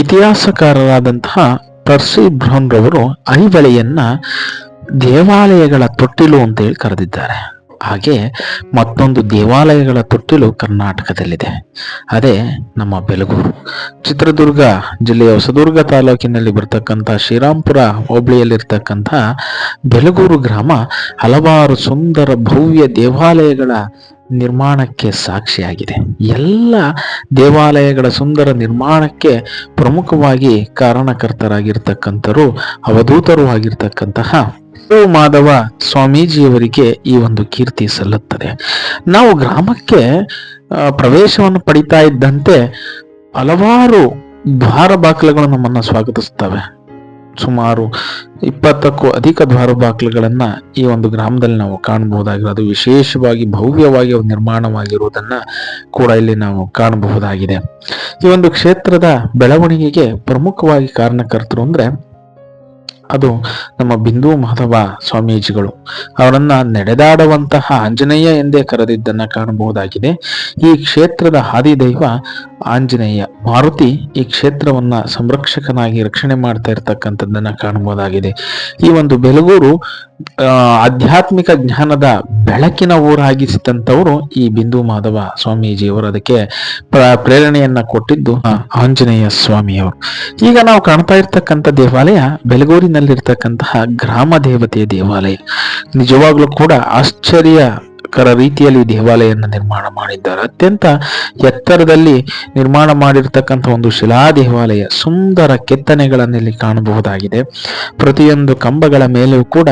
ಇತಿಹಾಸಕಾರರಾದಂತಹ ಪರ್ಸಿ brown ರವರು ಐಹೊಳೆಯನ್ನ ದೇವಾಲಯಗಳ ತೊಟ್ಟಿಲು ಅಂತ ಹೇಳಿ ಕರೆದಿದ್ದಾರೆ. ಹಾಗೆ ಮತ್ತೊಂದು ದೇವಾಲಯಗಳ ತೊಟ್ಟಿಲು ಕರ್ನಾಟಕದಲ್ಲಿದೆ. ಅದೇ ನಮ್ಮ ಬೆಲಗೂರು. ಚಿತ್ರದುರ್ಗ ಜಿಲ್ಲೆಯ ಹೊಸದುರ್ಗ ತಾಲೂಕಿನಲ್ಲಿ ಬರ್ತಕ್ಕಂಥ ಶ್ರೀರಾಂಪುರ ಹೋಬಳಿಯಲ್ಲಿರ್ತಕ್ಕಂಥ ಬೆಲಗೂರು ಗ್ರಾಮ ಹಲವಾರು ಸುಂದರ ಭವ್ಯ ದೇವಾಲಯಗಳ ನಿರ್ಮಾಣಕ್ಕೆ ಸಾಕ್ಷಿಯಾಗಿದೆ. ಎಲ್ಲ ದೇವಾಲಯಗಳ ಸುಂದರ ನಿರ್ಮಾಣಕ್ಕೆ ಪ್ರಮುಖವಾಗಿ ಕಾರಣಕರ್ತರಾಗಿರ್ತಕ್ಕಂಥರು, ಅವಧೂತರು ಆಗಿರ್ತಕ್ಕಂತಹ ಮಾಧವ ಸ್ವಾಮೀಜಿಯವರಿಗೆ ಈ ಒಂದು ಕೀರ್ತಿ ಸಲ್ಲುತ್ತದೆ. ನಾವು ಗ್ರಾಮಕ್ಕೆ ಪ್ರವೇಶವನ್ನು ಪಡಿತಾ ಇದ್ದಂತೆ ಹಲವಾರು ದ್ವಾರ ಬಾಗಿಲುಗಳು ನಮ್ಮನ್ನ ಸ್ವಾಗತಿಸ್ತವೆ ಸುಮಾರು ಇಪ್ಪತ್ತಕ್ಕೂ ಅಧಿಕ ದ್ವಾರ ಈ ಒಂದು ಗ್ರಾಮದಲ್ಲಿ ನಾವು ಕಾಣಬಹುದಾಗಿರೋದು ವಿಶೇಷವಾಗಿ ಭವ್ಯವಾಗಿ ನಿರ್ಮಾಣವಾಗಿರುವುದನ್ನ ಕೂಡ ಇಲ್ಲಿ ನಾವು ಕಾಣಬಹುದಾಗಿದೆ. ಈ ಒಂದು ಕ್ಷೇತ್ರದ ಬೆಳವಣಿಗೆಗೆ ಪ್ರಮುಖವಾಗಿ ಕಾರಣಕರ್ತರು ಅಂದ್ರೆ ಅದು ನಮ್ಮ ಬಿಂದು ಮಾಧವ ಸ್ವಾಮೀಜಿಗಳು. ಅವರನ್ನ ನಡೆದಾಡುವಂತಹ ಆಂಜನೇಯ ಎಂದೇ ಕರೆದಿದ್ದನ್ನ ಕಾಣಬಹುದಾಗಿದೆ. ಈ ಕ್ಷೇತ್ರದ ಆದಿದೈವ ಆಂಜನೇಯ ಮಾರುತಿ ಈ ಕ್ಷೇತ್ರವನ್ನ ಸಂರಕ್ಷಕನಾಗಿ ರಕ್ಷಣೆ ಮಾಡ್ತಾ ಇರತಕ್ಕಂಥದ್ದನ್ನ ಕಾಣಬಹುದಾಗಿದೆ. ಈ ಒಂದು ಬೆಲಗೂರು ಆಧ್ಯಾತ್ಮಿಕ ಜ್ಞಾನದ ಬೆಳಕಿನ ಊರಾಗಿಸಿದಂಥವರು ಈ ಬಿಂದು ಮಾಧವ ಸ್ವಾಮೀಜಿಯವರು. ಅದಕ್ಕೆ ಪ್ರೇರಣೆಯನ್ನ ಕೊಟ್ಟಿದ್ದು ಆಂಜನೇಯ ಸ್ವಾಮಿಯವರು. ಈಗ ನಾವು ಕಾಣ್ತಾ ಇರ್ತಕ್ಕಂಥ ದೇವಾಲಯ ಬೆಲಗೂರಿನಲ್ಲಿರ್ತಕ್ಕಂತಹ ಗ್ರಾಮ ದೇವತೆಯ ದೇವಾಲಯ. ನಿಜವಾಗ್ಲೂ ಕೂಡ ಆಶ್ಚರ್ಯಕರ ರೀತಿಯಲ್ಲಿ ದೇವಾಲಯವನ್ನು ನಿರ್ಮಾಣ ಮಾಡಿದ್ದಾರೆ. ಅತ್ಯಂತ ಎತ್ತರದಲ್ಲಿ ನಿರ್ಮಾಣ ಮಾಡಿರ್ತಕ್ಕಂಥ ಒಂದು ಶಿಲಾ ದೇವಾಲಯ ಸುಂದರ ಕೆತ್ತನೆಗಳನ್ನು ಇಲ್ಲಿ ಕಾಣಬಹುದಾಗಿದೆ. ಪ್ರತಿಯೊಂದು ಕಂಬಗಳ ಮೇಲೂ ಕೂಡ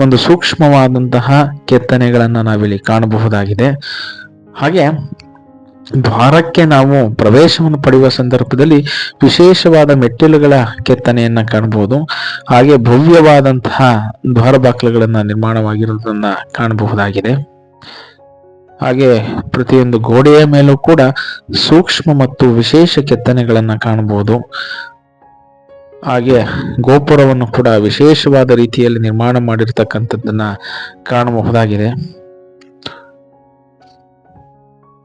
ಒಂದು ಸೂಕ್ಷ್ಮವಾದಂತಹ ಕೆತ್ತನೆಗಳನ್ನು ನಾವಿಲ್ಲಿ ಕಾಣಬಹುದಾಗಿದೆ. ಹಾಗೆ ದ್ವಾರಕ್ಕೆ ನಾವು ಪ್ರವೇಶವನ್ನು ಪಡೆಯುವ ಸಂದರ್ಭದಲ್ಲಿ ವಿಶೇಷವಾದ ಮೆಟ್ಟಿಲುಗಳ ಕೆತ್ತನೆಯನ್ನ ಕಾಣಬಹುದು. ಹಾಗೆ ಭವ್ಯವಾದಂತಹ ದ್ವಾರ ನಿರ್ಮಾಣವಾಗಿರುವುದನ್ನ ಕಾಣಬಹುದಾಗಿದೆ. ಹಾಗೆ ಪ್ರತಿಯೊಂದು ಗೋಡೆಯ ಮೇಲೂ ಕೂಡ ಸೂಕ್ಷ್ಮ ಮತ್ತು ವಿಶೇಷ ಕೆತ್ತನೆಗಳನ್ನ ಕಾಣಬಹುದು. ಹಾಗೆ ಗೋಪುರವನ್ನು ಕೂಡ ವಿಶೇಷವಾದ ರೀತಿಯಲ್ಲಿ ನಿರ್ಮಾಣ ಮಾಡಿರ್ತಕ್ಕಂಥದ್ದನ್ನ ಕಾಣಬಹುದಾಗಿದೆ.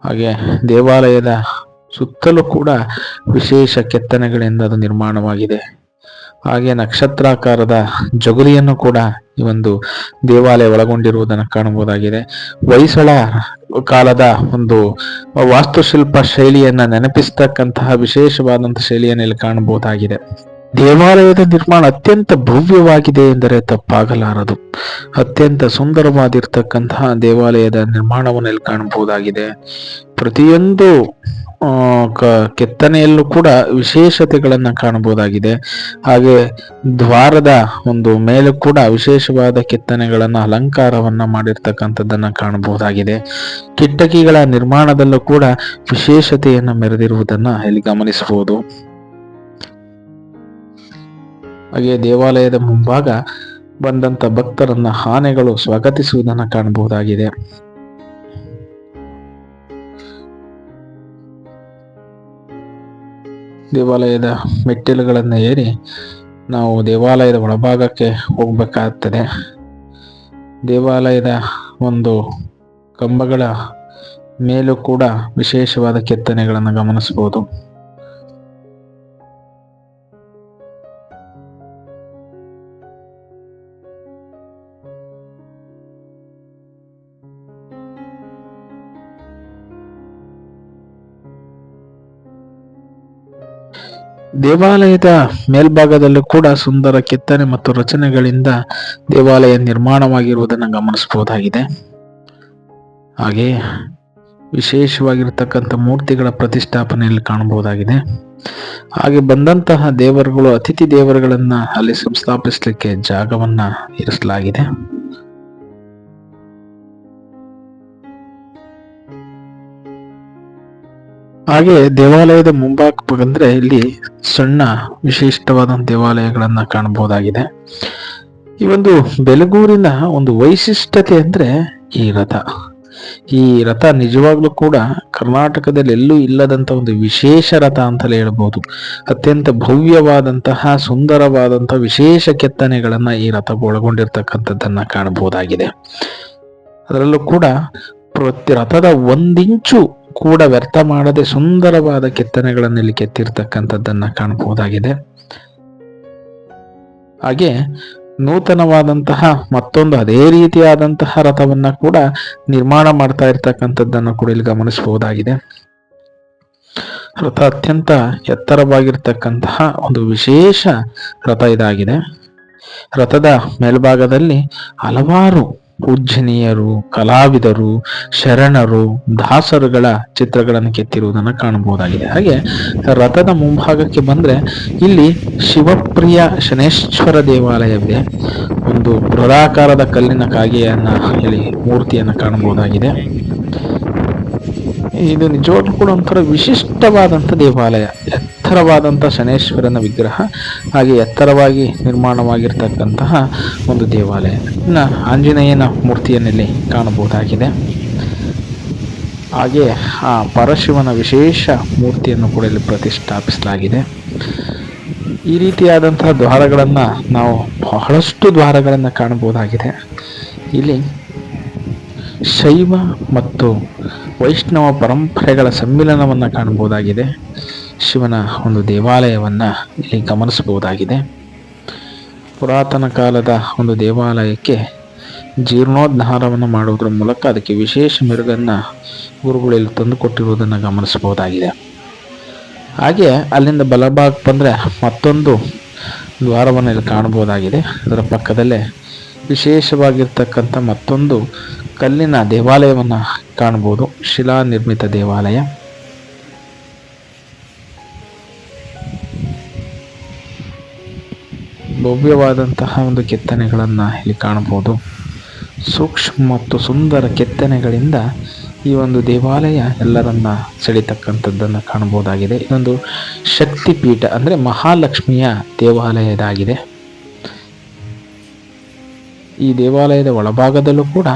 ಹಾಗೆ ದೇವಾಲಯದ ಸುತ್ತಲೂ ಕೂಡ ವಿಶೇಷ ಕೆತ್ತನೆಗಳಿಂದ ಅದು ನಿರ್ಮಾಣವಾಗಿದೆ. ಹಾಗೆ ನಕ್ಷತ್ರಾಕಾರದ ಜಗುಲಿಯನ್ನು ಕೂಡ ಈ ಒಂದು ದೇವಾಲಯ ಒಳಗೊಂಡಿರುವುದನ್ನು ಕಾಣಬಹುದಾಗಿದೆ. ಹೊಯ್ಸಳ ಕಾಲದ ಒಂದು ವಾಸ್ತುಶಿಲ್ಪ ಶೈಲಿಯನ್ನ ನೆನಪಿಸ್ತಕ್ಕಂತಹ ವಿಶೇಷವಾದಂತಹ ಶೈಲಿಯನ್ನು ಇಲ್ಲಿ ಕಾಣಬಹುದಾಗಿದೆ. ದೇವಾಲಯದ ನಿರ್ಮಾಣ ಅತ್ಯಂತ ಭವ್ಯವಾಗಿದೆ ಎಂದರೆ ತಪ್ಪಾಗಲಾರದು. ಅತ್ಯಂತ ಸುಂದರವಾಗಿರ್ತಕ್ಕಂತಹ ದೇವಾಲಯದ ನಿರ್ಮಾಣವನ್ನು ಇಲ್ಲಿ ಕಾಣಬಹುದಾಗಿದೆ. ಪ್ರತಿಯೊಂದು ಕೆತ್ತನೆಯಲ್ಲೂ ಕೂಡ ವಿಶೇಷತೆಗಳನ್ನ ಕಾಣಬಹುದಾಗಿದೆ. ಹಾಗೆ ದ್ವಾರದ ಒಂದು ಮೇಲೆ ಕೂಡ ವಿಶೇಷವಾದ ಕೆತ್ತನೆಗಳನ್ನ, ಅಲಂಕಾರವನ್ನ ಮಾಡಿರ್ತಕ್ಕಂಥದ್ದನ್ನ ಕಾಣಬಹುದಾಗಿದೆ. ಕಿಟಕಿಗಳ ನಿರ್ಮಾಣದಲ್ಲೂ ಕೂಡ ವಿಶೇಷತೆಯನ್ನು ಮೆರೆದಿರುವುದನ್ನ ಇಲ್ಲಿ ಗಮನಿಸಬಹುದು. ಹಾಗೆ ದೇವಾಲಯದ ಮುಂಭಾಗ ಬಂದಂತ ಭಕ್ತರನ್ನ ಆನೆಗಳು ಸ್ವಾಗತಿಸುವುದನ್ನು ಕಾಣಬಹುದಾಗಿದೆ. ದೇವಾಲಯದ ಮೆಟ್ಟಿಲುಗಳನ್ನು ಏರಿ ನಾವು ದೇವಾಲಯದ ಒಳಭಾಗಕ್ಕೆ ಹೋಗ್ಬೇಕಾಗ್ತದೆ. ದೇವಾಲಯದ ಒಂದು ಕಂಬಗಳ ಮೇಲೂ ಕೂಡ ವಿಶೇಷವಾದ ಕೆತ್ತನೆಗಳನ್ನು ಗಮನಿಸಬಹುದು. ದೇವಾಲಯದ ಮೇಲ್ಭಾಗದಲ್ಲೂ ಕೂಡ ಸುಂದರ ಕೆತ್ತನೆ ಮತ್ತು ರಚನೆಗಳಿಂದ ದೇವಾಲಯ ನಿರ್ಮಾಣವಾಗಿರುವುದನ್ನು ಗಮನಿಸಬಹುದಾಗಿದೆ. ಹಾಗೆ ವಿಶೇಷವಾಗಿರ್ತಕ್ಕಂಥ ಮೂರ್ತಿಗಳ ಪ್ರತಿಷ್ಠಾಪನೆಯಲ್ಲಿ ಕಾಣಬಹುದಾಗಿದೆ. ಹಾಗೆ ಬಂದಂತಹ ದೇವರುಗಳು, ಅತಿಥಿ ದೇವರುಗಳನ್ನು ಅಲ್ಲಿ ಸಂಸ್ಥಾಪಿಸಲಿಕ್ಕೆ ಜಾಗವನ್ನು ಇರಿಸಲಾಗಿದೆ. ಹಾಗೆ ದೇವಾಲಯದ ಮುಂಭಾಗ ಬಂದ್ರೆ ಇಲ್ಲಿ ಸಣ್ಣ ವಿಶಿಷ್ಟವಾದ ದೇವಾಲಯಗಳನ್ನ ಕಾಣಬಹುದಾಗಿದೆ. ಈ ಒಂದು ಬೆಲಗೂರಿನ ಒಂದು ವೈಶಿಷ್ಟ್ಯತೆ ಅಂದ್ರೆ ಈ ರಥ. ಈ ರಥ ನಿಜವಾಗ್ಲೂ ಕೂಡ ಕರ್ನಾಟಕದಲ್ಲಿ ಎಲ್ಲೂ ಇಲ್ಲದಂತ ಒಂದು ವಿಶೇಷ ರಥ ಅಂತಲೇ ಹೇಳ್ಬೋದು. ಅತ್ಯಂತ ಭವ್ಯವಾದಂತಹ, ಸುಂದರವಾದಂತಹ ವಿಶೇಷ ಕೆತ್ತನೆಗಳನ್ನ ಈ ರಥ ಒಳಗೊಂಡಿರ್ತಕ್ಕಂಥದ್ದನ್ನ ಕಾಣಬಹುದಾಗಿದೆ. ಅದರಲ್ಲೂ ಕೂಡ ಪ್ರತಿ ರಥದ ಒಂದಿಂಚು ಕೂಡ ವ್ಯರ್ಥ ಮಾಡದೆ ಸುಂದರವಾದ ಕೆತ್ತನೆಗಳನ್ನು ಇಲ್ಲಿ ಕೆತ್ತಿರ್ತಕ್ಕಂಥದ್ದನ್ನು ಕಾಣಬಹುದಾಗಿದೆ ಹಾಗೆ ನೂತನವಾದಂತಹ ಮತ್ತೊಂದು ಅದೇ ರೀತಿಯಾದಂತಹ ರಥವನ್ನ ಕೂಡ ನಿರ್ಮಾಣ ಮಾಡ್ತಾ ಇರ್ತಕ್ಕಂಥದ್ದನ್ನು ಕೂಡ ಇಲ್ಲಿ ಗಮನಿಸಬಹುದಾಗಿದೆ. ರಥ ಅತ್ಯಂತ ಎತ್ತರವಾಗಿರ್ತಕ್ಕಂತಹ ಒಂದು ವಿಶೇಷ ರಥ ಇದಾಗಿದೆ. ರಥದ ಮೇಲ್ಭಾಗದಲ್ಲಿ ಹಲವಾರು ಪೂಜ್ಯನೀಯರು, ಕಲಾವಿದರು, ಶರಣರು, ದಾಸರುಗಳ ಚಿತ್ರಗಳನ್ನು ಕೆತ್ತಿರುವುದನ್ನು ಕಾಣಬಹುದಾಗಿದೆ. ಹಾಗೆ ರಥದ ಮುಂಭಾಗಕ್ಕೆ ಬಂದ್ರೆ ಇಲ್ಲಿ ಶಿವಪ್ರಿಯ ಶನೇಶ್ವರ ದೇವಾಲಯವಿದೆ. ಒಂದು ಬೃಹದಾಕಾರದ ಕಲ್ಲಿನ ಕಾಗೆಯನ್ನ ಇಲ್ಲಿ ಮೂರ್ತಿಯನ್ನು ಕಾಣಬಹುದಾಗಿದೆ. ಇದು ನಿಜವಾಗ್ಲೂ ಕೂಡ ಒಂಥರ ವಿಶಿಷ್ಟವಾದಂಥ ದೇವಾಲಯ. ಎತ್ತರವಾದಂಥ ಶನೇಶ್ವರನ ವಿಗ್ರಹ, ಹಾಗೆ ಎತ್ತರವಾಗಿ ನಿರ್ಮಾಣವಾಗಿರ್ತಕ್ಕಂತಹ ಒಂದು ದೇವಾಲಯ. ಇನ್ನು ಆಂಜನೇಯನ ಮೂರ್ತಿಯನ್ನಲ್ಲಿ ಕಾಣಬಹುದಾಗಿದೆ. ಹಾಗೆ ಆ ಪರಶಿವನ ವಿಶೇಷ ಮೂರ್ತಿಯನ್ನು ಕೂಡ ಇಲ್ಲಿ ಪ್ರತಿಷ್ಠಾಪಿಸಲಾಗಿದೆ. ಈ ರೀತಿಯಾದಂತಹ ದ್ವಾರಗಳನ್ನು ನಾವು ಬಹಳಷ್ಟು ದ್ವಾರಗಳನ್ನು ಕಾಣಬಹುದಾಗಿದೆ. ಇಲ್ಲಿ ಶೈವ ಮತ್ತು ವೈಷ್ಣವ ಪರಂಪರೆಗಳ ಸಮ್ಮಿಲನವನ್ನು ಕಾಣಬಹುದಾಗಿದೆ. ಶಿವನ ಒಂದು ದೇವಾಲಯವನ್ನು ಇಲ್ಲಿ ಗಮನಿಸಬಹುದಾಗಿದೆ. ಪುರಾತನ ಕಾಲದ ಒಂದು ದೇವಾಲಯಕ್ಕೆ ಜೀರ್ಣೋದ್ಧಾರವನ್ನು ಮಾಡುವುದರ ಮೂಲಕ ಅದಕ್ಕೆ ವಿಶೇಷ ಮೆರುಗನ್ನು ಗುರುಗಳಲ್ಲಿ ತಂದು ಕೊಟ್ಟಿರುವುದನ್ನು ಗಮನಿಸಬಹುದಾಗಿದೆ. ಹಾಗೆ ಅಲ್ಲಿಂದ ಬಲಭಾಗ ಬಂದರೆ ಮತ್ತೊಂದು ದ್ವಾರವನ್ನು ಇಲ್ಲಿ ಕಾಣಬಹುದಾಗಿದೆ. ಅದರ ಪಕ್ಕದಲ್ಲೇ ವಿಶೇಷವಾಗಿರ್ತಕ್ಕಂಥ ಮತ್ತೊಂದು ಕಲ್ಲಿನ ದೇವಾಲಯವನ್ನು ಕಾಣ್ಬೋದು ಶಿಲಾ ನಿರ್ಮಿತ ದೇವಾಲಯ. ಭವ್ಯವಾದಂತಹ ಒಂದು ಕೆತ್ತನೆಗಳನ್ನು ಇಲ್ಲಿ ಕಾಣಬಹುದು. ಸೂಕ್ಷ್ಮ ಮತ್ತು ಸುಂದರ ಕೆತ್ತನೆಗಳಿಂದ ಈ ಒಂದು ದೇವಾಲಯ ಎಲ್ಲರನ್ನ ಸೆಳಿತಕ್ಕಂಥದ್ದನ್ನು ಕಾಣಬಹುದಾಗಿದೆ. ಇದೊಂದು ಶಕ್ತಿಪೀಠ ಅಂದರೆ ಮಹಾಲಕ್ಷ್ಮಿಯ ದೇವಾಲಯ ಇದಾಗಿದೆ ಈ ದೇವಾಲಯದ ಒಳಭಾಗದಲ್ಲೂ ಕೂಡ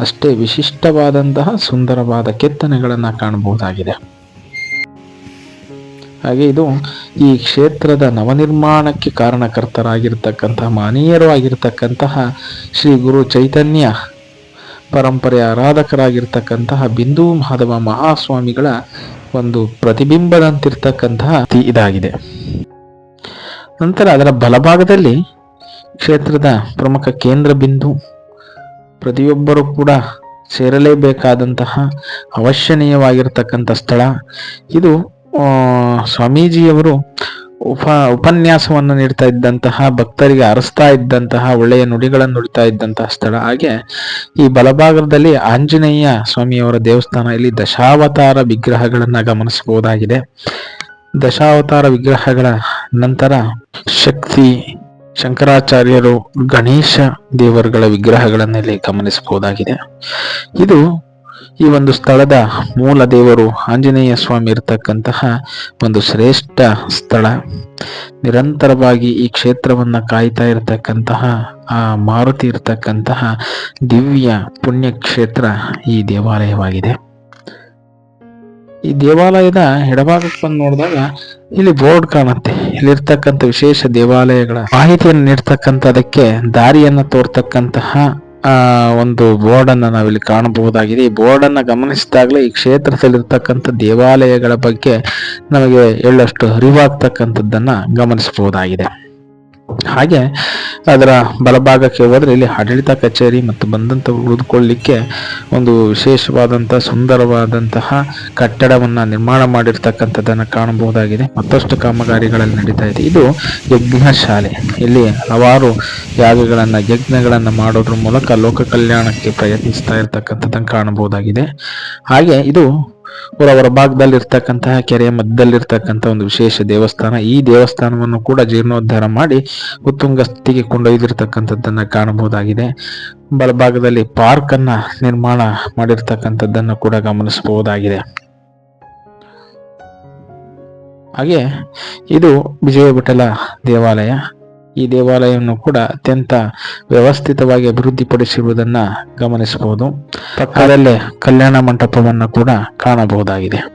ಅಷ್ಟೇ ವಿಶಿಷ್ಟವಾದಂತಹ ಸುಂದರವಾದ ಕೆತ್ತನೆಗಳನ್ನು ಕಾಣಬಹುದಾಗಿದೆ. ಹಾಗೆ ಇದು ಈ ಕ್ಷೇತ್ರದ ನವನಿರ್ಮಾಣಕ್ಕೆ ಕಾರಣಕರ್ತರಾಗಿರ್ತಕ್ಕಂತಹ ಮಾನೀಯರು ಆಗಿರ್ತಕ್ಕಂತಹ ಶ್ರೀ ಗುರು ಚೈತನ್ಯ ಪರಂಪರೆಯ ಆರಾಧಕರಾಗಿರ್ತಕ್ಕಂತಹ ಬಿಂದು ಮಾಧವ ಮಹಾಸ್ವಾಮಿಗಳ ಒಂದು ಪ್ರತಿಬಿಂಬದಂತಿರ್ತಕ್ಕಂತಹ ಇದಾಗಿದೆ. ನಂತರ ಅದರ ಬಲಭಾಗದಲ್ಲಿ ಕ್ಷೇತ್ರದ ಪ್ರಮುಖ ಕೇಂದ್ರ ಬಿಂದು ಪ್ರತಿಯೊಬ್ಬರೂ ಕೂಡ ಸೇರಲೇಬೇಕಾದಂತಹ ಅವಶ್ಯನೀಯವಾಗಿರ್ತಕ್ಕಂಥ ಸ್ಥಳ. ಇದು ಸ್ವಾಮೀಜಿಯವರು ಉಪ, ಉಪನ್ಯಾಸವನ್ನು ನೀಡ್ತಾ ಇದ್ದಂತಹ, ಭಕ್ತರಿಗೆ ಅರಸ್ತಾ ಇದ್ದಂತಹ, ಒಳ್ಳೆಯ ನುಡಿಗಳನ್ನು ನುಡಿತಾ ಇದ್ದಂತಹ ಸ್ಥಳ. ಹಾಗೆ ಈ ಬಲಭಾಗದಲ್ಲಿ ಆಂಜನೇಯ ಸ್ವಾಮಿಯವರ ದೇವಸ್ಥಾನ, ಇಲ್ಲಿ ದಶಾವತಾರ ವಿಗ್ರಹಗಳನ್ನು ಗಮನಿಸಬಹುದಾಗಿದೆ. ದಶಾವತಾರ ವಿಗ್ರಹಗಳ ನಂತರ ಶಕ್ತಿ, ಶಂಕರಾಚಾರ್ಯರು ಗಣೇಶ ದೇವರುಗಳ ವಿಗ್ರಹಗಳನ್ನೆಲ್ಲಿ ಗಮನಿಸಬಹುದಾಗಿದೆ. ಇದು ಈ ಒಂದು ಸ್ಥಳದ ಮೂಲ ದೇವರು ಆಂಜನೇಯ ಸ್ವಾಮಿ ಇರತಕ್ಕಂತಹ ಒಂದು ಶ್ರೇಷ್ಠ ಸ್ಥಳ. ನಿರಂತರವಾಗಿ ಈ ಕ್ಷೇತ್ರವನ್ನ ಕಾಯ್ತಾ ಇರತಕ್ಕಂತಹ, ಆ ಮಾರುತಿ ಇರತಕ್ಕಂತಹ ದಿವ್ಯ ಪುಣ್ಯ ಕ್ಷೇತ್ರ ಈ ದೇವಾಲಯವಾಗಿದೆ. ಈ ದೇವಾಲಯದ ಎಡಭಾಗಕ್ಕೆ ಬಂದು ನೋಡಿದಾಗ ಇಲ್ಲಿ ಬೋರ್ಡ್ ಕಾಣುತ್ತೆ. ಇಲ್ಲಿರ್ತಕ್ಕಂಥ ವಿಶೇಷ ದೇವಾಲಯಗಳ ಮಾಹಿತಿಯನ್ನು ನೀಡ್ತಕ್ಕಂಥದಕ್ಕೆ ದಾರಿಯನ್ನು ತೋರ್ತಕ್ಕಂತಹ ಒಂದು ಬೋರ್ಡ್ ಅನ್ನ ನಾವಿಲ್ಲಿ ಕಾಣಬಹುದಾಗಿದೆ. ಈ ಬೋರ್ಡ್ ಅನ್ನ ಗಮನಿಸಿದಾಗಲೇ ಈ ಕ್ಷೇತ್ರದಲ್ಲಿರ್ತಕ್ಕಂಥ ದೇವಾಲಯಗಳ ಬಗ್ಗೆ ನಮಗೆ ಎಳ್ಳಷ್ಟು ಅರಿವಾಗ್ತಕ್ಕಂಥದ್ದನ್ನ ಗಮನಿಸಬಹುದಾಗಿದೆ. ಹಾಗೆ ಅದರ ಬಲಭಾಗಕ್ಕೆ ಹೋದರೆ ಇಲ್ಲಿ ಆಡಳಿತ ಕಚೇರಿ ಮತ್ತು ಬಂದಂತ ಉಳಿದುಕೊಳ್ಳಲಿಕ್ಕೆ ಒಂದು ವಿಶೇಷವಾದಂತಹ ಸುಂದರವಾದಂತಹ ಕಟ್ಟಡವನ್ನು ನಿರ್ಮಾಣ ಮಾಡಿರ್ತಕ್ಕಂಥದ್ದನ್ನು ಕಾಣಬಹುದಾಗಿದೆ. ಮತ್ತಷ್ಟು ಕಾಮಗಾರಿಗಳಲ್ಲಿ ನಡೀತಾ ಇದೆ. ಇದು ಯಜ್ಞ ಶಾಲೆ. ಇಲ್ಲಿ ಹಲವಾರು ಯಾಗಗಳನ್ನು, ಯಜ್ಞಗಳನ್ನು ಮಾಡೋದ್ರ ಮೂಲಕ ಲೋಕ ಕಲ್ಯಾಣಕ್ಕೆ ಪ್ರಯತ್ನಿಸ್ತಾ ಇರ್ತಕ್ಕಂಥದ್ದನ್ನು ಕಾಣಬಹುದಾಗಿದೆ. ಹಾಗೆ ಇದು ಅವರ ಭಾಗದಲ್ಲಿ ಇರ್ತಕ್ಕಂತಹ ಕೆರೆಯ ಮಧ್ಯದಲ್ಲಿರ್ತಕ್ಕಂಥ ಒಂದು ವಿಶೇಷ ದೇವಸ್ಥಾನ. ಈ ದೇವಸ್ಥಾನವನ್ನು ಕೂಡ ಜೀರ್ಣೋದ್ಧಾರ ಮಾಡಿ ಉತ್ತುಂಗ ಸ್ಥಿತಿಗೆ ಕೊಂಡೊಯ್ದಿರ್ತಕ್ಕಂಥದ್ದನ್ನ ಕಾಣಬಹುದಾಗಿದೆ. ಬಲಭಾಗದಲ್ಲಿ ಪಾರ್ಕ್ ಅನ್ನ ನಿರ್ಮಾಣ ಮಾಡಿರ್ತಕ್ಕಂಥದ್ದನ್ನ ಕೂಡ ಗಮನಿಸಬಹುದಾಗಿದೆ. ಹಾಗೆ ಇದು ವಿಜಯ ವಿಠಲ ದೇವಾಲಯ. ಈ ದೇವಾಲಯವನ್ನು ಕೂಡ ಅತ್ಯಂತ ವ್ಯವಸ್ಥಿತವಾಗಿ ಅಭಿವೃದ್ಧಿಪಡಿಸಿರುವುದನ್ನ ಗಮನಿಸಬಹುದು. ಪಕ್ಕದಲ್ಲೇ ಕಲ್ಯಾಣ ಮಂಟಪವನ್ನು ಕೂಡ ಕಾಣಬಹುದಾಗಿದೆ.